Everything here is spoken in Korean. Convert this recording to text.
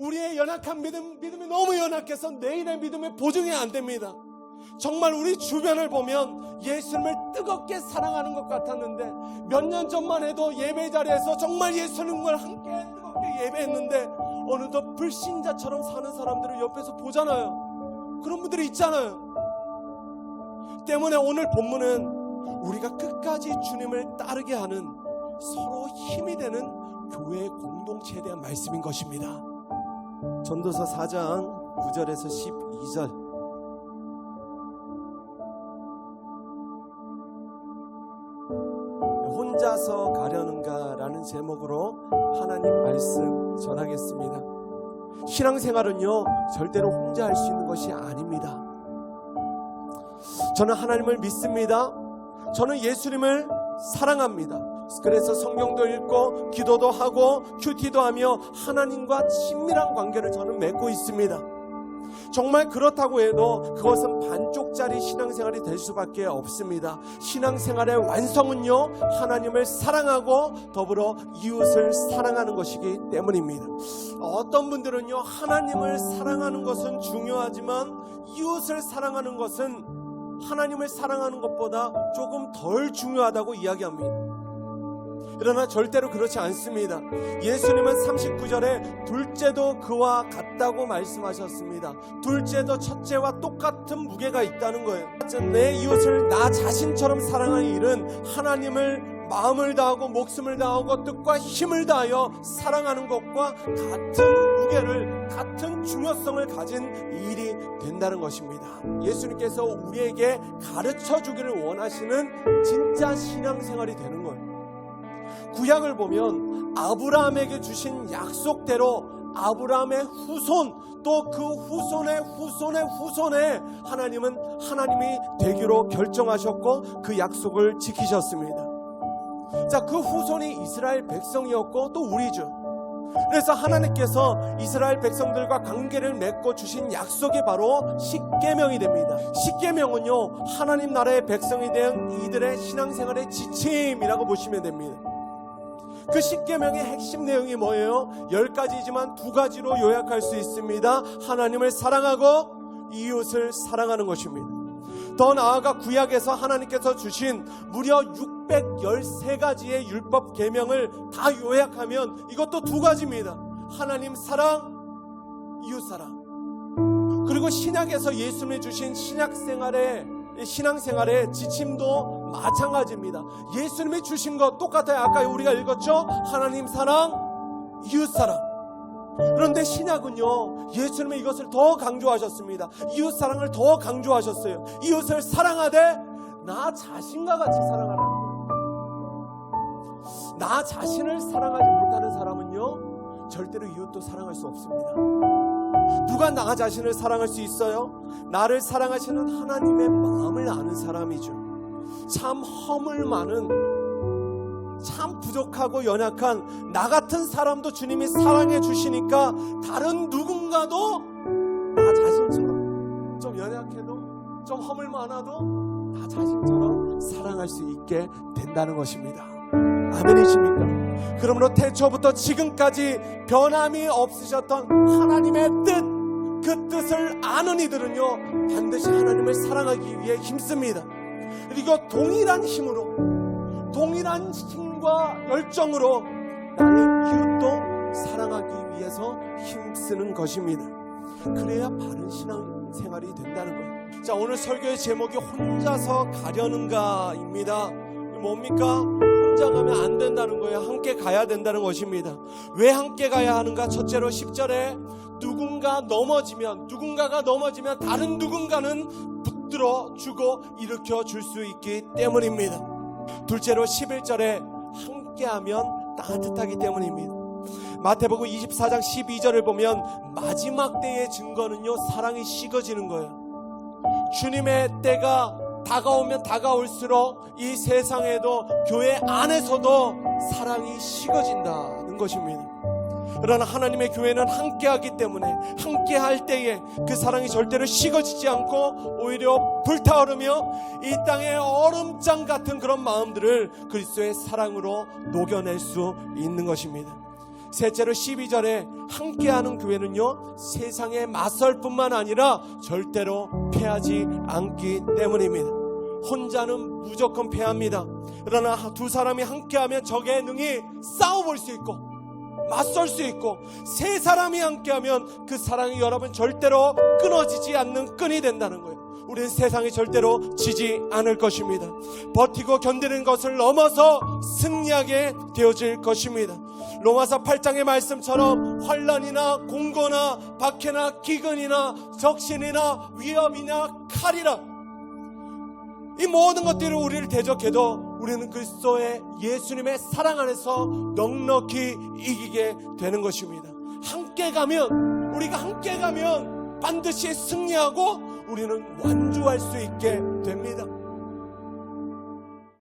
우리의 연약한 믿음, 믿음이 너무 연약해서 내일의 믿음의 보증이 안 됩니다. 정말 우리 주변을 보면 예수님을 뜨겁게 사랑하는 것 같았는데 몇 년 전만 해도 예배 자리에서 정말 예수님과 함께 뜨겁게 예배했는데 어느덧 불신자처럼 사는 사람들을 옆에서 보잖아요. 그런 분들이 있잖아요. 때문에 오늘 본문은 우리가 끝까지 주님을 따르게 하는 서로 힘이 되는 교회 공동체에 대한 말씀인 것입니다. 전도서 4장 9절에서 12절 혼자서 가려는가라는 제목으로 하나님 말씀 전하겠습니다. 신앙생활은요 절대로 혼자 할 수 있는 것이 아닙니다. 저는 하나님을 믿습니다. 저는 예수님을 사랑합니다. 그래서 성경도 읽고 기도도 하고 큐티도 하며 하나님과 친밀한 관계를 저는 맺고 있습니다. 정말 그렇다고 해도 그것은 반쪽짜리 신앙생활이 될 수밖에 없습니다. 신앙생활의 완성은요, 하나님을 사랑하고 더불어 이웃을 사랑하는 것이기 때문입니다. 어떤 분들은요, 하나님을 사랑하는 것은 중요하지만 이웃을 사랑하는 것은 하나님을 사랑하는 것보다 조금 덜 중요하다고 이야기합니다. 그러나 절대로 그렇지 않습니다. 예수님은 39절에 둘째도 그와 같다고 말씀하셨습니다. 둘째도 첫째와 똑같은 무게가 있다는 거예요. 내 이웃을 나 자신처럼 사랑하는 일은 하나님을 마음을 다하고 목숨을 다하고 뜻과 힘을 다하여 사랑하는 것과 같은 무게를 같은 중요성을 가진 일이 된다는 것입니다. 예수님께서 우리에게 가르쳐 주기를 원하시는 진짜 신앙생활이 되는 거예요. 구약을 보면 아브라함에게 주신 약속대로 아브라함의 후손 또 그 후손의 후손의 후손에 하나님은 하나님이 되기로 결정하셨고 그 약속을 지키셨습니다. 자, 그 후손이 이스라엘 백성이었고 또 우리죠. 그래서 하나님께서 이스라엘 백성들과 관계를 맺고 주신 약속이 바로 십계명이 됩니다. 십계명은요 하나님 나라의 백성이 된 이들의 신앙생활의 지침이라고 보시면 됩니다. 그 십계명의 핵심 내용이 뭐예요? 열 가지지만 두 가지로 요약할 수 있습니다. 하나님을 사랑하고 이웃을 사랑하는 것입니다. 더 나아가 구약에서 하나님께서 주신 무려 613가지의 율법 계명을 다 요약하면 이것도 두 가지입니다. 하나님 사랑, 이웃 사랑. 그리고 신약에서 예수님이 주신 신약 생활의 신앙 생활의 지침도 마찬가지입니다. 예수님이 주신 것 똑같아요. 아까 우리가 읽었죠? 하나님 사랑, 이웃 사랑. 그런데 신약은요, 예수님이 이것을 더 강조하셨습니다. 이웃 사랑을 더 강조하셨어요. 이웃을 사랑하되 나 자신과 같이 사랑하라는. 나 자신을 사랑하지 못하는 사람은요, 절대로 이웃도 사랑할 수 없습니다. 누가 나 자신을 사랑할 수 있어요? 나를 사랑하시는 하나님의 마음을 아는 사람이죠. 참 허물 많은, 참 부족하고 연약한 나 같은 사람도 주님이 사랑해 주시니까 다른 누군가도 나 자신처럼 좀 연약해도 좀 허물 많아도 나 자신처럼 사랑할 수 있게 된다는 것입니다. 아멘이십니까? 그러므로 태초부터 지금까지 변함이 없으셨던 하나님의 뜻, 그 뜻을 아는 이들은요, 반드시 하나님을 사랑하기 위해 힘씁니다. 그리고 동일한 힘으로, 동일한 힘과 열정으로 나의 이웃도 사랑하기 위해서 힘쓰는 것입니다. 그래야 바른 신앙 생활이 된다는 거예요. 자, 오늘 설교의 제목이 혼자서 가려는가입니다. 뭡니까? 혼자 가면 안 된다는 거예요. 함께 가야 된다는 것입니다. 왜 함께 가야 하는가? 첫째로 10절에 누군가 넘어지면, 누군가가 넘어지면 다른 누군가는 붙들어 주고 일으켜 줄 수 있기 때문입니다. 둘째로 11절에 함께하면 따뜻하기 때문입니다. 마태복음 24장 12절을 보면 마지막 때의 증거는요, 사랑이 식어지는 거예요. 주님의 때가 다가오면 다가올수록 이 세상에도 교회 안에서도 사랑이 식어진다는 것입니다. 그러나 하나님의 교회는 함께하기 때문에 함께할 때에 그 사랑이 절대로 식어지지 않고 오히려 불타오르며 이 땅의 얼음장 같은 그런 마음들을 그리스도의 사랑으로 녹여낼 수 있는 것입니다. 셋째로 12절에 함께하는 교회는요 세상에 맞설 뿐만 아니라 절대로 패하지 않기 때문입니다. 혼자는 무조건 패합니다. 그러나 두 사람이 함께하면 적의 능히 싸워볼 수 있고 맞설 수 있고 세 사람이 함께하면 그 사랑이 여러분 절대로 끊어지지 않는 끈이 된다는 거예요. 우리는 세상이 절대로 지지 않을 것입니다. 버티고 견디는 것을 넘어서 승리하게 되어질 것입니다. 로마서 8장의 말씀처럼 환란이나 공고나 박해나 기근이나 적신이나 위협이나 칼이나 이 모든 것들이 우리를 대적해도 우리는 그리스도의 예수님의 사랑 안에서 넉넉히 이기게 되는 것입니다. 함께 가면 우리가 함께 가면 반드시 승리하고 우리는 완주할 수 있게 됩니다.